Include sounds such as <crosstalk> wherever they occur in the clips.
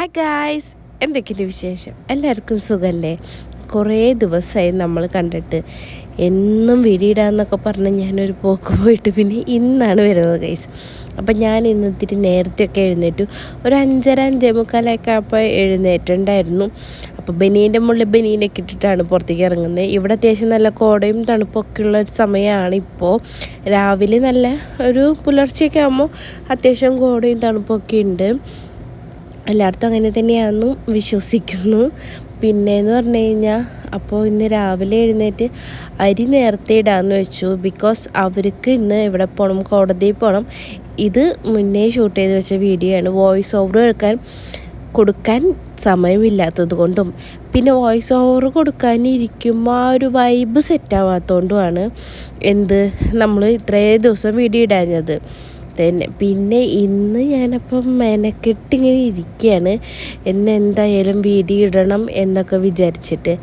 Hi guys എന്തൊക്കെയുണ്ട് വിശേഷം? എല്ലാവർക്കും സുഖമല്ലേ കുറേ ദിവസമായി നമ്മൾ കണ്ടിട്ട്. എന്നും വീടിയിടാന്നൊക്കെ പറഞ്ഞ് ഞാനൊരു പോക്ക് പോയിട്ട് പിന്നെ ഇന്നാണ് വരുന്നത് ഗൈസ് അപ്പം ഞാൻ ഇന്ന് ഇത്തിരി നേരത്തെയൊക്കെ എഴുന്നേറ്റു. ഒരു അഞ്ചര അഞ്ചേ മുക്കാലൊക്കെ അപ്പോൾ എഴുന്നേറ്റുണ്ടായിരുന്നു. അപ്പോൾ ബനീന്റെ മുകളിൽ ബനീനൊക്കെ ഇട്ടിട്ടാണ് പുറത്തേക്ക് ഇറങ്ങുന്നത്. ഇവിടെ അത്യാവശ്യം നല്ല കോടയും തണുപ്പൊക്കെ ഉള്ള ഒരു സമയമാണ് ഇപ്പോൾ രാവിലെ നല്ല ഒരു പുലർച്ചയൊക്കെ ആകുമ്പോൾ അത്യാവശ്യം കോടയും തണുപ്പൊക്കെ ഉണ്ട്. എല്ലായിടത്തും അങ്ങനെ തന്നെയാണെന്ന് വിശ്വസിക്കുന്നു. പിന്നെ എന്ന് പറഞ്ഞു കഴിഞ്ഞാൽ അപ്പോൾ ഇന്ന് രാവിലെ എഴുന്നേറ്റ് അരി നേരത്തെ ഇടാമെന്ന് വെച്ചു. ബിക്കോസ് അവർക്ക് ഇന്ന് ഇവിടെ പോകണം കോടതിയിൽ പോകണം ഇത് മുന്നേ ഷൂട്ട് ചെയ്ത് വെച്ച വീഡിയോ ആണ്. വോയിസ് ഓവർ കേൾക്കാൻ കൊടുക്കാൻ സമയമില്ലാത്തത് കൊണ്ടും. പിന്നെ വോയിസ് ഓവർ കൊടുക്കാനിരിക്കുമ്പോൾ ആ ഒരു വൈബ് സെറ്റാവാത്തതുകൊണ്ടുമാണ് എന്ത് നമ്മൾ ഇത്രേ ദിവസം വീഡിയോ ഇടാഞ്ഞത്. തന്നെ. പിന്നെ ഇന്ന് ഞാനപ്പം മെനക്കെട്ടിങ്ങനെ ഇരിക്കുകയാണ് ഇന്ന് എന്തായാലും വീഡിയോ ഇടണം എന്നൊക്കെ വിചാരിച്ചിട്ട്.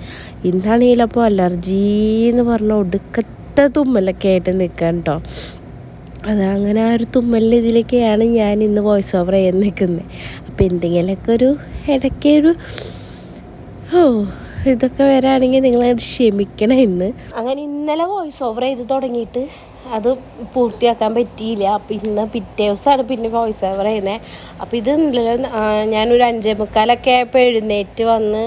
ഇന്നാണെങ്കിലും അപ്പോൾ അലർജി എന്ന് പറഞ്ഞ ഒടുക്കത്തെ തുമ്മലൊക്കെ ആയിട്ട് നിൽക്കാൻ കേട്ടോ അത് അങ്ങനെ ആ ഒരു തുമ്മലിന്റെ ഇതിലേക്കാണ് ഞാൻ ഇന്ന് വോയിസ് ഓവർ ചെയ്യാൻ നിൽക്കുന്നത്. അപ്പോൾ എന്തെങ്കിലുമൊക്കെ ഒരു ഇടയ്ക്ക് ഒരു ഓ ഇതൊക്കെ വരാണെങ്കിൽ നിങ്ങൾ ക്ഷമിക്കണം ഇന്ന്. അങ്ങനെ ഇന്നലെ വോയിസ് ഓവർ ചെയ്ത് തുടങ്ങിയിട്ട് അത് പൂർത്തിയാക്കാൻ പറ്റിയില്ല. അപ്പം ഇന്ന് പിറ്റേ ദിവസമാണ് പിന്നെ വോയിസ് ഓവർ ചെയ്യുന്നത് അപ്പോൾ ഇത് ഞാനൊരു അഞ്ചേ മുക്കാലൊക്കെ ആയപ്പോൾ എഴുന്നേറ്റ് വന്ന്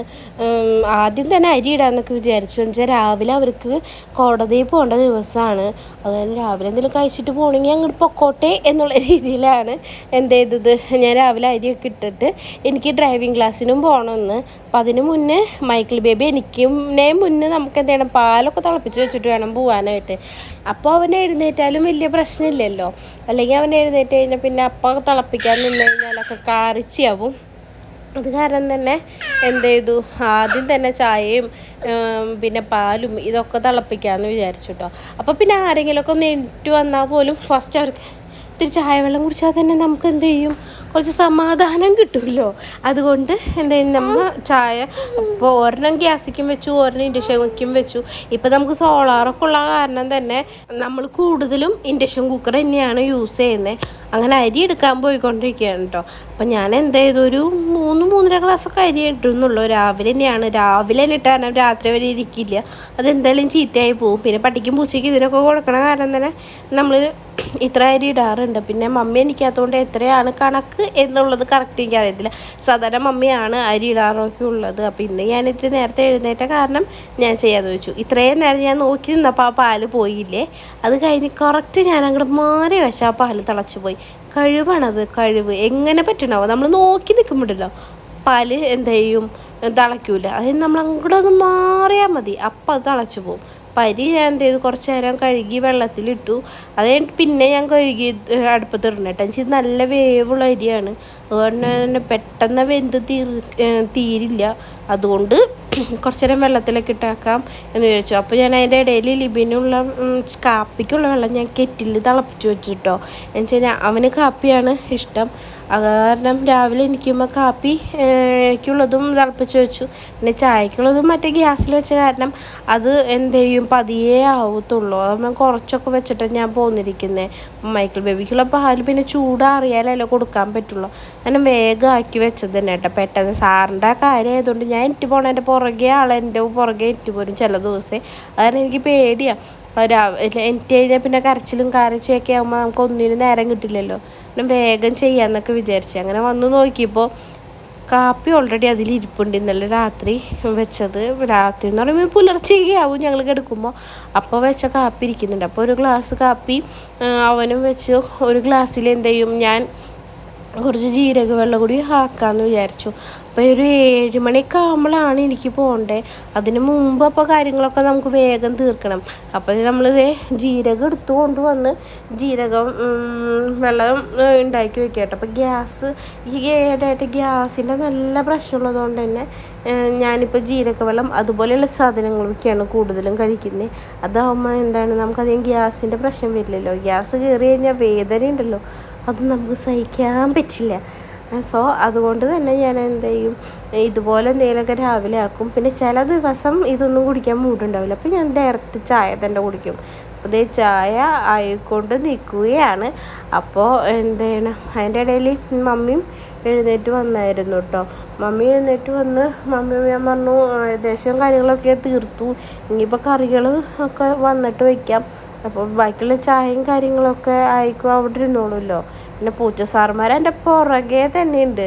ആദ്യം തന്നെ അരി ഇടാന്നൊക്കെ വിചാരിച്ചു. വെച്ചാൽ രാവിലെ അവർക്ക് കോടതിയിൽ പോകേണ്ട ദിവസമാണ്. അതുകൊണ്ട് രാവിലെ എന്തെങ്കിലും കഴിച്ചിട്ട് പോകണമെങ്കിൽ അങ്ങോട്ട് പൊക്കോട്ടെ എന്നുള്ള രീതിയിലാണ് എന്ത് ചെയ്തത്. ഞാൻ രാവിലെ അരിയൊക്കെ ഇട്ടിട്ട് എനിക്ക് ഡ്രൈവിംഗ് ക്ലാസ്സിനും പോകണമെന്ന്. അപ്പം അതിന് മുന്നേ മൈക്കിൾ ബേബി എനിക്കും മുന്നേ നമുക്ക് എന്ത് ചെയ്യണം? പാലൊക്കെ തിളപ്പിച്ച് വെച്ചിട്ട് വേണം പോകാനായിട്ട് അപ്പോൾ അവൻ എഴുന്നേറ്റാലും വലിയ പ്രശ്നമില്ലല്ലോ. അല്ലെങ്കിൽ അവൻ എഴുന്നേറ്റ് കഴിഞ്ഞാൽ പിന്നെ അപ്പ തിളപ്പിക്കാൻ നിന്ന് കഴിഞ്ഞാലൊക്കെ കാറിച്ചാവും അത് കാരണം തന്നെ എന്ത് ചെയ്തു? ആദ്യം തന്നെ ചായയും പിന്നെ പാലും ഇതൊക്കെ തിളപ്പിക്കാമെന്ന് വിചാരിച്ചു കേട്ടോ അപ്പോൾ പിന്നെ ആരെങ്കിലുമൊക്കെ ഒന്ന് എണീറ്റ് വന്നാൽ പോലും ഫസ്റ്റ് അവർക്ക് ഇത്തിരി ചായ വെള്ളം കുടിച്ചാൽ തന്നെ നമുക്ക് എന്ത് ചെയ്യും? കുറച്ച് സമാധാനം കിട്ടുമല്ലോ. അതുകൊണ്ട് എന്ത് ചെയ്യും? നമ്മൾ ചായ ഇപ്പോൾ ഒരെണ്ണം ഗ്യാസിക്കും വെച്ചു ഒരെണ്ണം ഇൻഡക്ഷൻ കുക്കും വെച്ചു. ഇപ്പം നമുക്ക് സോളാറൊക്കെ ഉള്ള കാരണം തന്നെ നമ്മൾ കൂടുതലും ഇൻഡക്ഷൻ കുക്കർ തന്നെയാണ് യൂസ് ചെയ്യുന്നത്. അങ്ങനെ അരി എടുക്കാൻ പോയിക്കൊണ്ടിരിക്കുകയാണ് കേട്ടോ അപ്പം ഞാൻ എന്ത് ചെയ്തു? ഒരു മൂന്ന് മൂന്നര ഗ്ലാസ്സൊക്കെ അരി ഇട്ടുന്നുള്ളൂ രാവിലെ തന്നെയാണ്. രാവിലെ തന്നെ ഇട്ടാൽ രാത്രി വരെ ഇരിക്കില്ല. അതെന്തായാലും ചീത്തയായി പോകും പിന്നെ പട്ടിക്കും പൂച്ചയ്ക്കും ഇതിനൊക്കെ കൊടുക്കണ കാരണം തന്നെ നമ്മൾ ഇത്ര അരി ഇടാറുണ്ട്. പിന്നെ മമ്മി എനിക്കാത്തതുകൊണ്ട് എത്രയാണ് കണക്ക് എന്നുള്ളത് കറക്റ്റ് എനിക്ക് അറിയത്തില്ല സാധാരണ മമ്മിയാണ് അരി ഇടാറൊക്കെ ഉള്ളത്. അപ്പോൾ ഇന്ന് ഞാൻ ഇത്തിരി നേരത്തെ എഴുന്നേറ്റ കാരണം ഞാൻ ചെയ്യാതെ വെച്ചു. ഇത്രയും നേരം ഞാൻ നോക്കി നിന്നപ്പോൾ ആ പാൽ പോയില്ലേ? അത് കഴിഞ്ഞ് കറക്റ്റ് ഞാൻ അങ്ങോട്ട് മാറി വെച്ചാൽ ആ പാൽ തിളച്ച് പോയി. കഴിവാണത് കഴിവ്. എങ്ങനെ പറ്റണോ നമ്മൾ നോക്കി നിൽക്കുമ്പോഴല്ലോ പാൽ എന്ത് ചെയ്യും? തിളയ്ക്കൂല. അതിന് നമ്മൾ അങ്ങോട്ട് ഒന്ന് മാറിയാൽ മതി. അപ്പം അത് തിളച്ചു പോകും പരി ഞാൻ എന്ത് ചെയ്തു? കുറച്ച് നേരം കഴുകി വെള്ളത്തിലിട്ടു. അത് പിന്നെ ഞാൻ കഴുകി അടുപ്പത്ത് ഇടണം കേട്ടോ എനിക്ക് നല്ല വേവുള്ള അരിയാണ്. അതുകൊണ്ട് തന്നെ പെട്ടെന്ന് വെന്ത് തീർ തീരില്ല. അതുകൊണ്ട് കുറച്ച് നേരം വെള്ളത്തിലൊക്കെ ഇട്ടേക്കാം എന്ന് വിചാരിച്ചു. അപ്പോൾ ഞാൻ അതിന്റെ ഇടയിൽ ലിബിനുള്ള കാപ്പിക്കുള്ള വെള്ളം ഞാൻ കെറ്റിൽ തിളപ്പിച്ച് വെച്ചിട്ടോ. എന്ന് വെച്ച് കഴിഞ്ഞാൽ അവന് കാപ്പിയാണ് ഇഷ്ടം. അത് കാരണം രാവിലെ എനിക്കുമ്പോൾ കാപ്പിക്കുള്ളതും തിളപ്പിച്ച് വെച്ചു. പിന്നെ ചായക്കുള്ളതും മറ്റേ ഗ്യാസിൽ വെച്ച കാരണം അത് എന്ത് ചെയ്യും? പതിയേ ആവത്തുള്ളൂ. അതാകുമ്പോൾ കുറച്ചൊക്കെ വെച്ചിട്ട് ഞാൻ പോന്നിരിക്കുന്നത് മൈക്കിൾ ബേബിക്കുള്ള പാൽ പിന്നെ ചൂടാറിയാലല്ലോ കൊടുക്കാൻ പറ്റുള്ളൂ. അങ്ങനെ വേഗം ആക്കി വെച്ചത് തന്നെ കേട്ടോ. പെട്ടെന്ന് സാറിന്റെ കാര്യമായതുകൊണ്ട് ഞാൻ എന്റെ പോണതിന്റെ പുറകെ ആളെന്റെ പുറകെ ഏറ്റു പോരും ചില ദിവസം. അതാണ് എനിക്ക് പേടിയാണ് എനിക്ക് കഴിഞ്ഞാൽ പിന്നെ കരച്ചിലും കരച്ചിലൊക്കെ ആകുമ്പോൾ നമുക്ക് ഒന്നിനും നേരം കിട്ടില്ലല്ലോ. പിന്നെ വേഗം ചെയ്യാമെന്നൊക്കെ വിചാരിച്ചു. അങ്ങനെ വന്ന് നോക്കിയപ്പോൾ കാപ്പി ഓൾറെഡി അതിൽ ഇരിപ്പുണ്ട് ഇന്നലെ രാത്രി വെച്ചത്. രാത്രി എന്ന് പറയുമ്പോൾ പുലർച്ചെയാവും ഞങ്ങൾ കിടക്കുമ്പോൾ അപ്പോൾ വെച്ച കാപ്പി ഇരിക്കുന്നുണ്ട്. അപ്പോൾ ഒരു ഗ്ലാസ് കാപ്പി അവനും വെച്ച്. ഒരു ഗ്ലാസ്സിൽ എന്ത് ചെയ്യും? ഞാൻ കുറച്ച് ജീരക വെള്ളം കൂടി ആക്കാമെന്ന് വിചാരിച്ചു. അപ്പോൾ ഒരു ഏഴ് മണിയൊക്കെ ആകുമ്പോഴാണ് എനിക്ക് പോകണ്ടേ. അതിന് മുമ്പ് അപ്പോൾ കാര്യങ്ങളൊക്കെ നമുക്ക് വേഗം തീർക്കണം. അപ്പോൾ നമ്മൾ ജീരകം എടുത്തു കൊണ്ടുവന്ന് ജീരകം വെള്ളം ഉണ്ടാക്കി വെക്കട്ടെ. അപ്പോൾ ഗ്യാസ് ഈ ഏടായിട്ട് ഗ്യാസിന്റെ നല്ല പ്രശ്നമുള്ളതുകൊണ്ട് തന്നെ ഞാനിപ്പോൾ ജീരക വെള്ളം അതുപോലെയുള്ള സാധനങ്ങളൊക്കെയാണ് കൂടുതലും കഴിക്കുന്നത് അതാവുമ്പോൾ എന്താണ് നമുക്കധികം ഗ്യാസിന്റെ പ്രശ്നം വരില്ലല്ലോ. ഗ്യാസ് കയറി കഴിഞ്ഞാൽ വേദന ഉണ്ടല്ലോ അത് നമുക്ക് സഹിക്കാൻ പറ്റില്ല. സോ അതുകൊണ്ട് തന്നെ ഞാൻ എന്ത് ചെയ്യും? ഇതുപോലെ എന്തെങ്കിലുമൊക്കെ രാവിലെ ആക്കും. പിന്നെ ചില ദിവസം ഇതൊന്നും കുടിക്കാൻ മൂടുണ്ടാവില്ല അപ്പോൾ ഞാൻ ഡയറക്റ്റ് ചായ തന്നെ കുടിക്കും. അപ്പോൾ ദേ ചായ ആയിക്കൊണ്ട് നിൽക്കുകയാണ്. അപ്പോൾ എന്താണ്? അതിന്റെ ഇടയിൽ മമ്മിയും എഴുന്നേറ്റ് വന്നായിരുന്നു കേട്ടോ മമ്മി എഴുന്നേറ്റ് വന്ന് മമ്മി ഞാൻ പറഞ്ഞു ഏകദേശം കാര്യങ്ങളൊക്കെ തീർത്തു. ഇനിയിപ്പോൾ കറികൾ ഒക്കെ വന്നിട്ട് വയ്ക്കാം അപ്പോൾ ബാക്കിയുള്ള ചായയും കാര്യങ്ങളൊക്കെ ആയിക്കും അവിടെ ഇരുന്നോളുമല്ലോ. പിന്നെ പൂച്ച സാർമാർ എന്റെ പുറകെ തന്നെയുണ്ട്.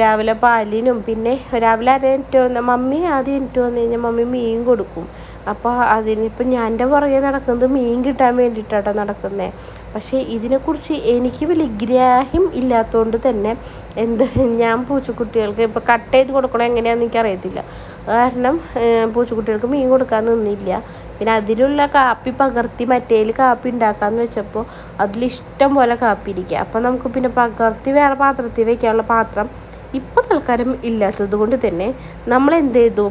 രാവിലെ പാലിനും പിന്നെ രാവിലെ അത് എനിക്ക് വന്ന മമ്മി ആദ്യം എനിക്ക് വന്നു കഴിഞ്ഞാൽ മമ്മി മീൻ കൊടുക്കും. അപ്പോൾ അതിനിപ്പോൾ ഞാൻ എന്റെ പുറകെ നടക്കുന്നത് മീൻ കിട്ടാൻ വേണ്ടിയിട്ടാട്ടോ നടക്കുന്നത് പക്ഷേ ഇതിനെക്കുറിച്ച് എനിക്ക് വലിയ ഗ്രാഹ്യം ഇല്ലാത്തതുകൊണ്ട് തന്നെ എന്ത് ഞാൻ പൂച്ചക്കുട്ടികൾക്ക് ഇപ്പോൾ കട്ട് ചെയ്ത് കൊടുക്കണം എങ്ങനെയാണെന്ന് എനിക്കറിയത്തില്ല. കാരണം പൂച്ചക്കുട്ടികൾക്ക് മീൻ കൊടുക്കാൻ നിന്നില്ല. പിന്നെ അതിലുള്ള കാപ്പി പകർത്തി മറ്റേൽ കാപ്പി ഉണ്ടാക്കാമെന്ന് വെച്ചപ്പോൾ അതിലിഷ്ടം പോലെ കാപ്പി ഇരിക്കുക അപ്പം നമുക്ക് പിന്നെ പകർത്തി വേറെ പാത്രത്തിൽ വയ്ക്കാനുള്ള പാത്രം ഇപ്പോൾ തൽക്കാലം ഇല്ലാത്തത് കൊണ്ട് തന്നെ നമ്മൾ എന്ത് ചെയ്തു?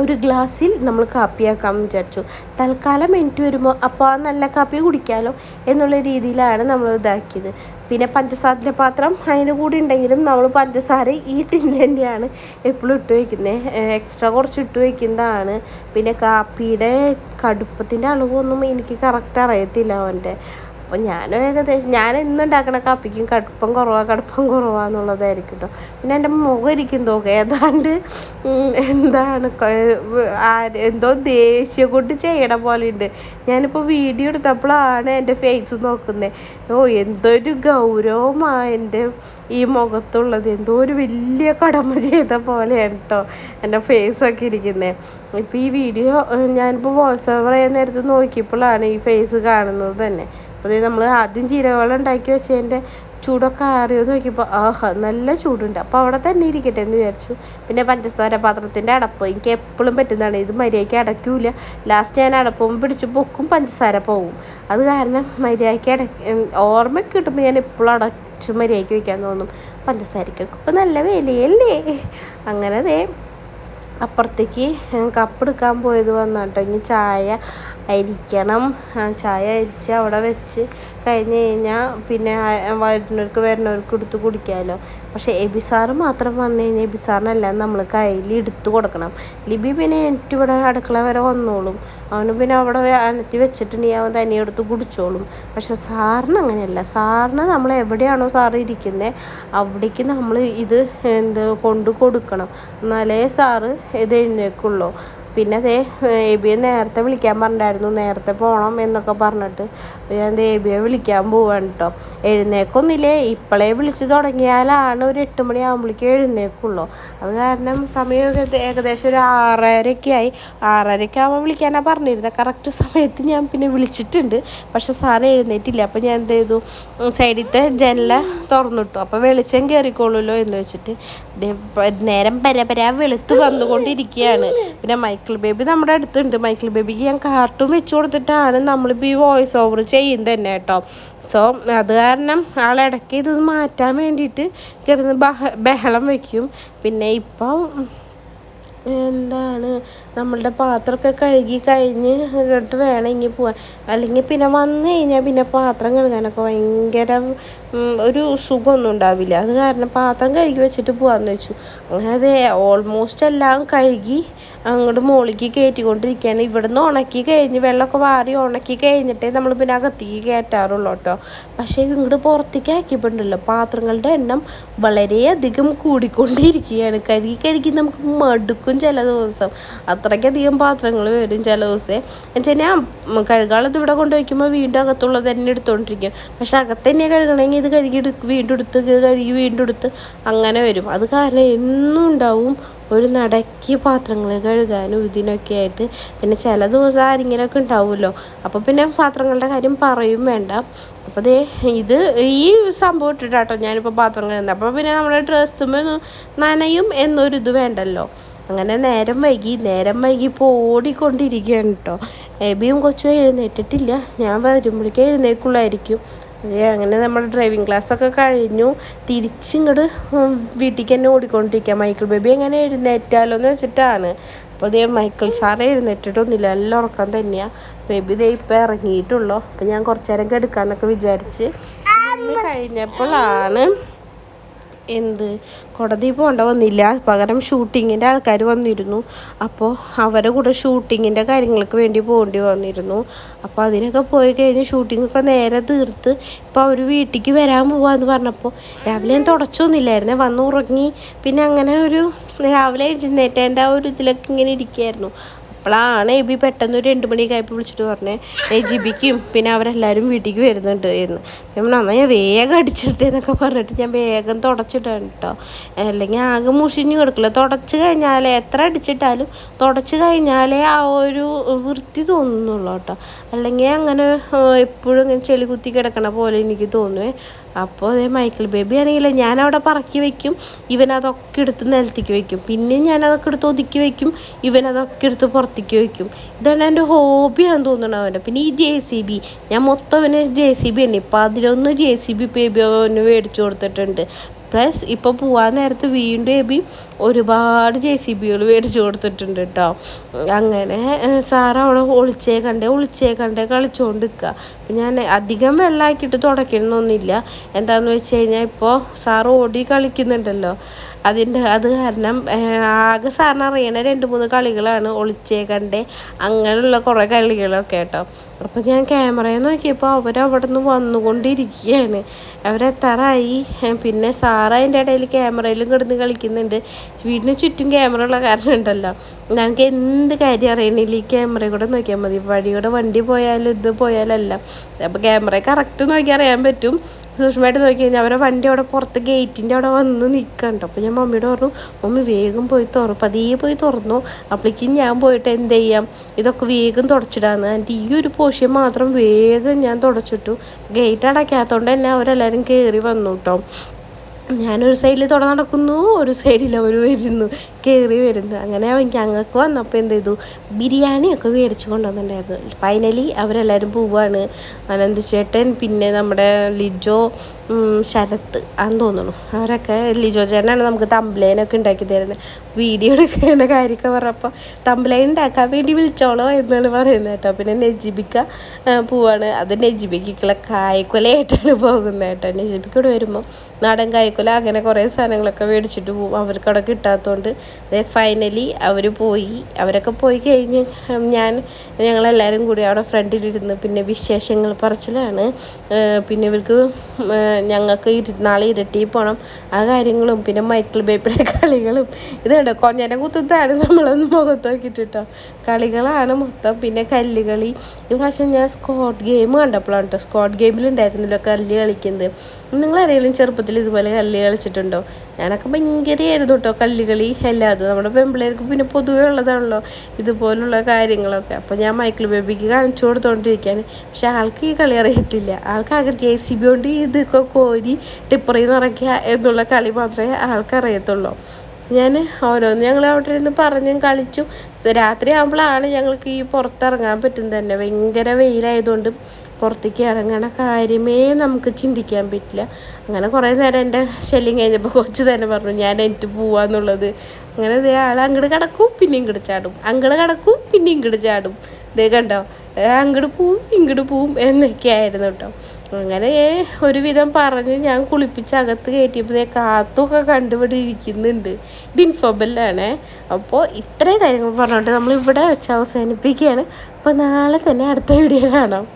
ഒരു ഗ്ലാസ്സിൽ നമ്മൾ കാപ്പിയാക്കാമെന്ന് വിചാരിച്ചു. തൽക്കാലം എനിക്ക് വരുമ്പോൾ അപ്പോൾ ആ നല്ല കാപ്പി കുടിക്കാമല്ലോ എന്നുള്ള രീതിയിലാണ് നമ്മൾ ഇതാക്കിയത്. പിന്നെ പഞ്ചസാരന്റെ പാത്രം അതിന് കൂടി ഉണ്ടെങ്കിലും നമ്മൾ പഞ്ചസാര ഈ ടിന്നിൽ തന്നെയാണ് എപ്പോഴും ഇട്ട് വയ്ക്കുന്നത് എക്സ്ട്രാ കുറച്ച് ഇട്ട് വയ്ക്കുന്നതാണ് പിന്നെ കാപ്പിയുടെ കടുപ്പത്തിന്റെ അളവൊന്നും എനിക്ക് കറക്റ്റ് അറിയത്തില്ല അവന്റെ. അപ്പോൾ ഞാനും ഏകദേശം ഞാൻ ഇന്നുണ്ടാക്കണ കപ്പിക്കും കടുപ്പം കുറവാണ് കടുപ്പം കുറവാന്നുള്ളതായിരിക്കും കേട്ടോ പിന്നെ എന്റെ മുഖം ഇരിക്കും തോക ഏതാണ്ട് എന്താണ് എന്തോ ദേഷ്യം കൊണ്ട് ചെയ്യണ പോലെ ഉണ്ട്. ഞാനിപ്പോൾ വീഡിയോ എടുത്തപ്പോഴാണ് എന്റെ ഫേസ് നോക്കുന്നത് ഓ എന്തൊരു ഗൗരവമാണ് എന്റെ ഈ മുഖത്തുള്ളത്. എന്തോ ഒരു വലിയ കടമ ചെയ്ത പോലെയാണ് കേട്ടോ എന്റെ ഫേസൊക്കെ ഇരിക്കുന്നത് ഇപ്പോൾ ഈ വീഡിയോ ഞാനിപ്പോൾ വോയിസ് ഓവർ ചെയ്യുന്ന നേരത്ത് നോക്കിയപ്പോഴാണ് ഈ ഫേസ് കാണുന്നത് തന്നെ. അപ്പോൾ നമ്മൾ ആദ്യം ജീരകവെള്ളം ഉണ്ടാക്കി വെച്ചതിന്റെ ചൂടൊക്കെ ആറിയോ നോക്കിയപ്പോൾ ആഹാ നല്ല ചൂടുണ്ട്. അപ്പോൾ അവിടെ തന്നെ ഇരിക്കട്ടെ എന്ന് വിചാരിച്ചു. പിന്നെ പഞ്ചസാര പാത്രത്തിന്റെ അടപ്പ് എനിക്ക് എപ്പോഴും പറ്റുന്നതാണ്. ഇത് മര്യാദയ്ക്ക് അടയ്ക്കൂല ലാസ്റ്റ് ഞാൻ അടപ്പും പിടിച്ച് പൊക്കും പഞ്ചസാര പോവും. അത് കാരണം മര്യാദയ്ക്ക് അട ഓർമ്മയ്ക്ക് കിട്ടുമ്പോൾ ഞാൻ എപ്പോഴും അടച്ച് മര്യാദയ്ക്ക് വയ്ക്കാൻ തോന്നും. പഞ്ചസാരക്കൊക്കെ ഇപ്പോൾ നല്ല വിലയല്ലേ? അങ്ങനെ അപ്പുറത്തേക്ക് കപ്പെടുക്കാൻ പോയത് വന്നാട്ടോ. ഇനി ചായ അരിക്കണം. ചായ അരിച്ച് അവിടെ വെച്ച് കഴിഞ്ഞ് കഴിഞ്ഞാൽ പിന്നെ വരുന്നവർക്ക് വരുന്നവർക്ക് എടുത്ത് കുടിക്കാമല്ലോ പക്ഷേ എബിസാറ് മാത്രം വന്നു കഴിഞ്ഞാൽ എബിസാറിനെല്ലാം നമ്മൾ കയ്യിൽ എടുത്തു കൊടുക്കണം. ലിബി പിന്നെ എനിക്ക് ഇവിടെ അടുക്കള വരെ വന്നോളും. അവന് പിന്നെ അവിടെ അനത്തി വെച്ചിട്ടുണ്ടെങ്കിൽ അവൻ തനിയെടുത്ത് കുടിച്ചോളും. പക്ഷെ സാറിന് അങ്ങനെയല്ല. സാറിന് നമ്മൾ എവിടെയാണോ സാറ് ഇരിക്കുന്നത് അവിടേക്ക് നമ്മൾ ഇത് എന്ത് കൊണ്ട് കൊടുക്കണം. എന്നാലേ സാറ് ഇത് എഴുന്നേക്കുള്ളൂ. പിന്നെ അതേ എബിയെ നേരത്തെ വിളിക്കാൻ പറഞ്ഞിട്ടായിരുന്നു നേരത്തെ പോകണം എന്നൊക്കെ പറഞ്ഞിട്ട്. അപ്പോൾ ഞാൻ എബിയെ വിളിക്കാൻ പോവാണ് കേട്ടോ എഴുന്നേക്കൊന്നില്ലേ? ഇപ്പോഴേ വിളിച്ചു തുടങ്ങിയാലാണ് ഒരു എട്ട് മണി ആകുമ്പോഴേക്കും എഴുന്നേക്കുള്ളൂ. അത് കാരണം സമയം ഏകദേശം ഒരു ആറരയ്ക്ക് ആയി ആറരയ്ക്ക് ആകുമ്പോൾ വിളിക്കാനാണ് പറഞ്ഞിരുന്നത് കറക്റ്റ് സമയത്ത് ഞാൻ പിന്നെ വിളിച്ചിട്ടുണ്ട്. പക്ഷെ സാറ് എഴുന്നേറ്റില്ല. അപ്പോൾ ഞാൻ എന്ത് ചെയ്തു? സൈഡിലത്തെ ജനല തുറന്നിട്ടു. അപ്പോൾ വെളിച്ചം കയറിക്കോളുമല്ലോ എന്ന് വെച്ചിട്ട് നേരം പരപരാ വെളുത്ത് വന്നുകൊണ്ടിരിക്കുകയാണ് പിന്നെ മൈക്കിൾ ബേബി നമ്മുടെ അടുത്തുണ്ട്. മൈക്കിൾ ബേബിക്ക് ഞാൻ കാർട്ടൂൺ വെച്ച് കൊടുത്തിട്ടാണ് നമ്മളിപ്പോൾ ഈ വോയിസ് ഓവർ ചെയ്യുന്നത് തന്നെ കേട്ടോ. സോ അത് കാരണം ആളിടയ്ക്ക് ഇതൊന്ന് മാറ്റാൻ വേണ്ടിയിട്ട് കിടന്ന് ബഹ ബഹളം വയ്ക്കും പിന്നെ ഇപ്പം എന്താണ് നമ്മളുടെ പാത്രമൊക്കെ കഴുകി കഴിഞ്ഞ് കേട്ട് വേണം ഇനി പോവാൻ. അല്ലെങ്കിൽ പിന്നെ വന്നു കഴിഞ്ഞാൽ പിന്നെ പാത്രം കഴുകാനൊക്കെ ഭയങ്കര ഒരു സുഖമൊന്നും ഉണ്ടാവില്ല. അത് കാരണം പാത്രം കഴുകി വെച്ചിട്ട് പോകാമെന്ന് വെച്ചു. അങ്ങനെ അത് ഓൾമോസ്റ്റ് എല്ലാം കഴുകി അങ്ങോട്ട് മുകളിലേക്ക് കയറ്റിക്കൊണ്ടിരിക്കുകയാണ്. ഇവിടുന്ന് ഉണക്കി കഴിഞ്ഞ് വെള്ളമൊക്കെ വാരി ഉണക്കി കഴിഞ്ഞിട്ടേ നമ്മൾ പിന്നെ അകത്തേക്ക് കയറ്റാറുള്ളൂ കേട്ടോ. പക്ഷേ ഇങ്ങോട്ട് പുറത്തേക്ക് ആക്കിയിട്ടുണ്ടല്ലോ പാത്രങ്ങളുടെ എണ്ണം വളരെയധികം കൂടിക്കൊണ്ടിരിക്കുകയാണ്. കഴുകി കഴുകി നമുക്ക് മടുക്കും ചില ദിവസം. അത്രയ്ക്കധികം പാത്രങ്ങൾ വരും ചില ദിവസം. എന്നുവെച്ചാൽ ഞാൻ കഴുകാളത് ഇവിടെ കൊണ്ടുവയ്ക്കുമ്പോൾ വീണ്ടും അകത്തുള്ളത് തന്നെ എടുത്തുകൊണ്ടിരിക്കും പക്ഷെ അകത്ത് തന്നെ കഴുകണമെങ്കിൽ ഇത് കഴുകി എടുക്കും വീണ്ടും എടുത്ത് കഴുകി വീണ്ടും എടുത്ത് അങ്ങനെ വരും. അത് കാരണം എന്നും ഉണ്ടാവും ഒരു നടക്കിയ പാത്രങ്ങൾ കഴുകാനും ഇതിനൊക്കെ ആയിട്ട്. പിന്നെ ചില ദിവസം ആരെങ്കിലുമൊക്കെ ഉണ്ടാവുമല്ലോ. അപ്പോൾ പിന്നെ പാത്രങ്ങളുടെ കാര്യം പറയും വേണ്ട. അപ്പോൾ ദേ ഇത് ഈ സംഭവം ഇട്ടിട്ടാട്ടോ ഞാനിപ്പോൾ പാത്രം കഴുകുന്നത് അപ്പോൾ പിന്നെ നമ്മുടെ ഡ്രസ്സും നനയും എന്നൊരിത് വേണ്ടല്ലോ. അങ്ങനെ നേരം വൈകി നേരം വൈകി ഇപ്പോൾ ഓടിക്കൊണ്ടിരിക്കുകയാണ് കേട്ടോ എബിയും കൊച്ചും എഴുന്നേറ്റിട്ടില്ല. ഞാൻ വരുമ്പോഴേക്കും എഴുന്നേക്കുള്ളായിരിക്കും അങ്ങനെ നമ്മുടെ ഡ്രൈവിംഗ് ക്ലാസ്സൊക്കെ കഴിഞ്ഞു. തിരിച്ചിങ്ങോട്ട് വീട്ടിലേക്ക് തന്നെ ഓടിക്കൊണ്ടിരിക്കുക മൈക്കിൾ ബേബി എങ്ങനെ എഴുന്നേറ്റാലോ എന്ന് വെച്ചിട്ടാണ്. അപ്പോൾ ഇതേ മൈക്കിൾ സാറേ എഴുന്നേറ്റിട്ടൊന്നുമില്ല. എല്ലാം ഉറക്കം തന്നെയാണ് ബേബി ഇതേ ഇപ്പം ഇറങ്ങിയിട്ടുള്ളൂ. അപ്പം ഞാൻ കുറച്ചു നേരം കെടുക്കാമെന്നൊക്കെ വിചാരിച്ച്. കഴിഞ്ഞപ്പോഴാണ് എന്ത്? കോടതി പോകേണ്ട വന്നില്ല പകരം ഷൂട്ടിങ്ങിന്റെ ആൾക്കാർ വന്നിരുന്നു. അപ്പോൾ അവരുടെ കൂടെ ഷൂട്ടിങ്ങിന്റെ കാര്യങ്ങൾക്ക് വേണ്ടി പോകേണ്ടി വന്നിരുന്നു. അപ്പോൾ അതിനൊക്കെ പോയി കഴിഞ്ഞ് ഷൂട്ടിങ്ങൊക്കെ നേരെ തീർത്ത് ഇപ്പോൾ അവർ വീട്ടിലേക്ക് വരാൻ പോവാന്ന് പറഞ്ഞപ്പോൾ രാവിലെ ഞാൻ തുടച്ചൊന്നുമില്ലായിരുന്നേ. വന്ന് ഉറങ്ങി. പിന്നെ അങ്ങനെ ഒരു രാവിലെ എഴുന്നേറ്റേന്റെ ആ ഒരു ഇതിലൊക്കെ ഇങ്ങനെ ഇരിക്കുകയായിരുന്നു അപ്പോഴാണ് ബി പെട്ടെന്ന് ഒരു രണ്ട് മണിയൊക്കെ ആയപ്പോൾ വിളിച്ചിട്ട് പറഞ്ഞേ ഏ ജിബിക്കും പിന്നെ അവരെല്ലാവരും വീട്ടിലേക്ക് വരുന്നുണ്ട് എന്ന്. എന്നാൽ ഞാൻ വേഗം അടിച്ചിട്ട് എന്നൊക്കെ പറഞ്ഞിട്ട് ഞാൻ വേഗം തുടച്ചിട്ടാണ് കേട്ടോ അല്ലെങ്കിൽ ആകെ മുഷിഞ്ഞ് കൊടുക്കില്ല. തുടച്ച് കഴിഞ്ഞാൽ എത്ര അടിച്ചിട്ടാലും തുടച്ച് കഴിഞ്ഞാലേ ആ ഒരു വൃത്തി തോന്നുന്നുള്ളൂ കേട്ടോ അല്ലെങ്കിൽ അങ്ങനെ എപ്പോഴും ഇങ്ങനെ ചെളി കുത്തി കിടക്കണ പോലെ എനിക്ക് തോന്നുവേ. അപ്പോൾ അതേ മൈക്കിൾ ബേബി ആണെങ്കിൽ ഞാൻ അവിടെ പറക്കി വെക്കും ഇവനതൊക്കെ എടുത്ത് നിലത്തേക്ക് വെക്കും. പിന്നെയും ഞാനതൊക്കെ എടുത്ത് ഒതുക്കി വെക്കും ഇവനതൊക്കെ എടുത്ത് പുറത്തേക്ക് വെക്കും. ഇതാണ് എന്റെ ഹോബിയാണെന്ന് തോന്നുന്നു അവന്റെ. പിന്നെ ഈ ജെ സി ബി ഞാൻ മൊത്തം അവന് ജെ സി ബി തന്നെ പതിനൊന്ന് ജെ സി ബി ബേബി അവന് മേടിച്ചു കൊടുത്തിട്ടുണ്ട്. പ്ലസ് ഇപ്പോൾ പോവാൻ നേരത്ത് വീണ്ടും എബി ഒരുപാട് ജെ സി ബികൾ മേടിച്ചു കൊടുത്തിട്ടുണ്ട് കേട്ടോ അങ്ങനെ സാർ അവിടെ ഒളിച്ചേ കണ്ടേ ഒളിച്ചേ കണ്ടേ കളിച്ചുകൊണ്ട് നിൽക്കുക അപ്പം ഞാൻ അധികം വെള്ളമാക്കിയിട്ട് തുടയ്ക്കണമെന്നൊന്നുമില്ല എന്താണെന്ന് വെച്ച് കഴിഞ്ഞാൽ ഇപ്പോൾ സാറ് ഓടി കളിക്കുന്നുണ്ടല്ലോ. അതിന്റെ അത് കാരണം ആകെ സാറിന് അറിയണ രണ്ട് മൂന്ന് കളികളാണ് ഒളിച്ചേ കണ്ടേ. അങ്ങനെയുള്ള കുറേ കളികളൊക്കെ കേട്ടോ. അപ്പം ഞാൻ ക്യാമറയിൽ നോക്കിയപ്പോൾ അവരവിടെ നിന്ന് വന്നുകൊണ്ടിരിക്കുകയാണ്. അവരെത്താറായി. പിന്നെ സാറ് അതിന്റെ ഇടയിൽ ക്യാമറയിലും കിടന്ന് കളിക്കുന്നുണ്ട്. വീടിന് ചുറ്റും ക്യാമറ ഉള്ള കാരണം ഉണ്ടല്ലോ. ഞങ്ങൾക്ക് എന്ത് കാര്യം അറിയണില്ല. ഈ ക്യാമറ കൂടെ നോക്കിയാൽ മതി. വഴിയുടെ വണ്ടി പോയാലും ഇത് പോയാലല്ല അപ്പോൾ ക്യാമറ കറക്റ്റ് നോക്കി അറിയാൻ പറ്റും. സൂക്ഷ്മമായിട്ട് നോക്കി കഴിഞ്ഞാൽ അവരെ വണ്ടി അവിടെ പുറത്ത് ഗേറ്റിന്റെ അവിടെ വന്ന് നിൽക്കണ്ട. അപ്പോൾ ഞാൻ മമ്മിയോട് പറഞ്ഞു മമ്മി വേഗം പോയി തുറ പതിയെ പോയി തുറന്നു. അപ്പോഴേക്കും ഞാൻ പോയിട്ട് എന്ത് ചെയ്യാം? ഇതൊക്കെ വേഗം തുടച്ചിടാന്ന്. എന്റെ ഈ ഒരു പോഷ്യം മാത്രം വേഗം ഞാൻ തുടച്ചിട്ടു. ഗേറ്റ് അടയ്ക്കാത്തതുകൊണ്ട് തന്നെ അവരെല്ലാവരും കയറി വന്നു കേട്ടോ ഞാനൊരു സൈഡിൽ തുട നടക്കുന്നു ഒരു സൈഡിൽ അവർ വരുന്നു കയറി വരുന്നു. അങ്ങനെ ഞങ്ങൾക്ക് വന്നപ്പോൾ എന്ത് ചെയ്തു? ബിരിയാണിയൊക്കെ മേടിച്ചു കൊണ്ടുവന്നിട്ടുണ്ടായിരുന്നു. ഫൈനലി അവരെല്ലാവരും പോവാണ്. അനന്ത് ചേട്ടൻ പിന്നെ നമ്മുടെ ലിജോ ശരത്ത് ആന്ന് തോന്നുന്നു. അവരൊക്കെ ലിജോ ചേട്ടനാണ് നമുക്ക് തമ്പ്ലേനൊക്കെ ഉണ്ടാക്കി തരുന്നത് വീഡിയോ എടുക്കുന്ന കാര്യമൊക്കെ പറഞ്ഞപ്പോൾ തമ്പ്ലൈൻ ഉണ്ടാക്കാൻ വേണ്ടി വിളിച്ചോളോ എന്നാണ് പറയുന്നത് കേട്ടോ. പിന്നെ നെജിബിക്ക പോവാണ്. അത് നെജിബിക്കുള്ള കായ്ക്കൊലയായിട്ടാണ് പോകുന്നത് കേട്ടോ. നെജിബിക്കോട് വരുമ്പോൾ നാടൻ കായ്ക്കുല അങ്ങനെ കുറേ സാധനങ്ങളൊക്കെ മേടിച്ചിട്ട് പോകും അവർക്ക് അവിടെ കിട്ടാത്തതുകൊണ്ട് ഫൈനലി അവർ പോയി. അവരൊക്കെ പോയി കഴിഞ്ഞ് ഞാൻ ഞങ്ങളെല്ലാവരും കൂടി അവിടെ ഫ്രണ്ടിലിരുന്ന് പിന്നെ വിശേഷങ്ങൾ പറച്ചിലാണ്. പിന്നെ ഇവർക്ക് ഞങ്ങൾക്ക് നാളെ ഇരട്ടി പോകണം ആ കാര്യങ്ങളും പിന്നെ മൈക്കിൾ ബേബിയുടെ <laughs> കളികളും. ഇത് കണ്ടോ കൊഞ്ഞനെ കുത്തത്താണ് നമ്മളൊന്ന് മുഖത്ത് കളികളാണ് മൊത്തം. പിന്നെ കല്ലുകളി. ഈ പ്രാവശ്യം ഞാൻ സ്കോട്ട് ഗെയിം കണ്ടപ്പോഴാണ് കേട്ടോ സ്കോട്ട് ഗെയിമിലുണ്ടായിരുന്നല്ലോ കല്ല് കളിക്കുന്നത്. നിങ്ങളാരെങ്കിലും ചെറുപ്പത്തിൽ ഇതുപോലെ കല്ല് കളിച്ചിട്ടുണ്ടോ? ഞാനൊക്കെ ഭയങ്കരമായിരുന്നു കേട്ടോ കല്ലുകളി അല്ലാതെ നമ്മുടെ പെമ്പിളേർക്ക് പിന്നെ പൊതുവേ ഉള്ളതാണല്ലോ. ഇതുപോലുള്ള കാര്യങ്ങളൊക്കെ. അപ്പോൾ ഞാൻ മൈക്കിൾ ബേബിക്ക് കാണിച്ചു കൊടുത്തോണ്ടിരിക്കുകയാണ് പക്ഷെ ആൾക്ക് ഈ കളി അറിയത്തില്ല. ആൾക്കാകെ ജെ സി ബി കൊണ്ട് ഇതൊക്കെ കോരി ടിപ്പറിൽ നിറയ്ക്കുക എന്നുള്ള കളി മാത്രമേ ആൾക്കറിയത്തുള്ളൂ ഞാൻ ഓരോന്ന് ഞങ്ങൾ അവിടെ ഇരുന്ന് പറഞ്ഞും കളിച്ചും. രാത്രി ആകുമ്പോഴാണ് ഞങ്ങൾക്ക് ഈ പുറത്തിറങ്ങാൻ പറ്റുന്നത് തന്നെ. ഭയങ്കര വെയിലായതുകൊണ്ട് പുറത്തേക്ക് ഇറങ്ങണ കാര്യമേ നമുക്ക് ചിന്തിക്കാൻ പറ്റില്ല. അങ്ങനെ കുറേ നേരം എന്റെ ശല്യം കഴിഞ്ഞപ്പോൾ കൊച്ചു തന്നെ പറഞ്ഞു ഞാൻ എനിക്ക് പോവാന്നുള്ളത്. അങ്ങനെ ഇതേ ആൾ അങ്ങോട്ട് കിടക്കും പിന്നെ ഇങ്ങോട്ട് ചാടും. അങ്ങോട്ട് കിടക്കും പിന്നെ ഇങ്ങോട്ട് ചാടും. ഇതേ കണ്ടോ അങ്ങോട്ട് പോവും ഇങ്ങോട്ട് പോവും എന്നൊക്കെ ആയിരുന്നു കേട്ടോ. അങ്ങനെ ഒരുവിധം പറഞ്ഞ് ഞാൻ കുളിപ്പിച്ച് അകത്ത് കയറ്റിയപ്പോൾ കാത്തൊക്കെ കണ്ടുപിടി ഇരിക്കുന്നുണ്ട്. ഇത് ഇൻഫോബല്ലാണേ അപ്പോൾ ഇത്രയും കാര്യങ്ങൾ പറഞ്ഞുകൊണ്ട് നമ്മൾ ഇവിടെ വെച്ച് അവസാനിപ്പിക്കുകയാണ്. അപ്പോൾ നാളെ തന്നെ അടുത്ത വീഡിയോ കാണാം.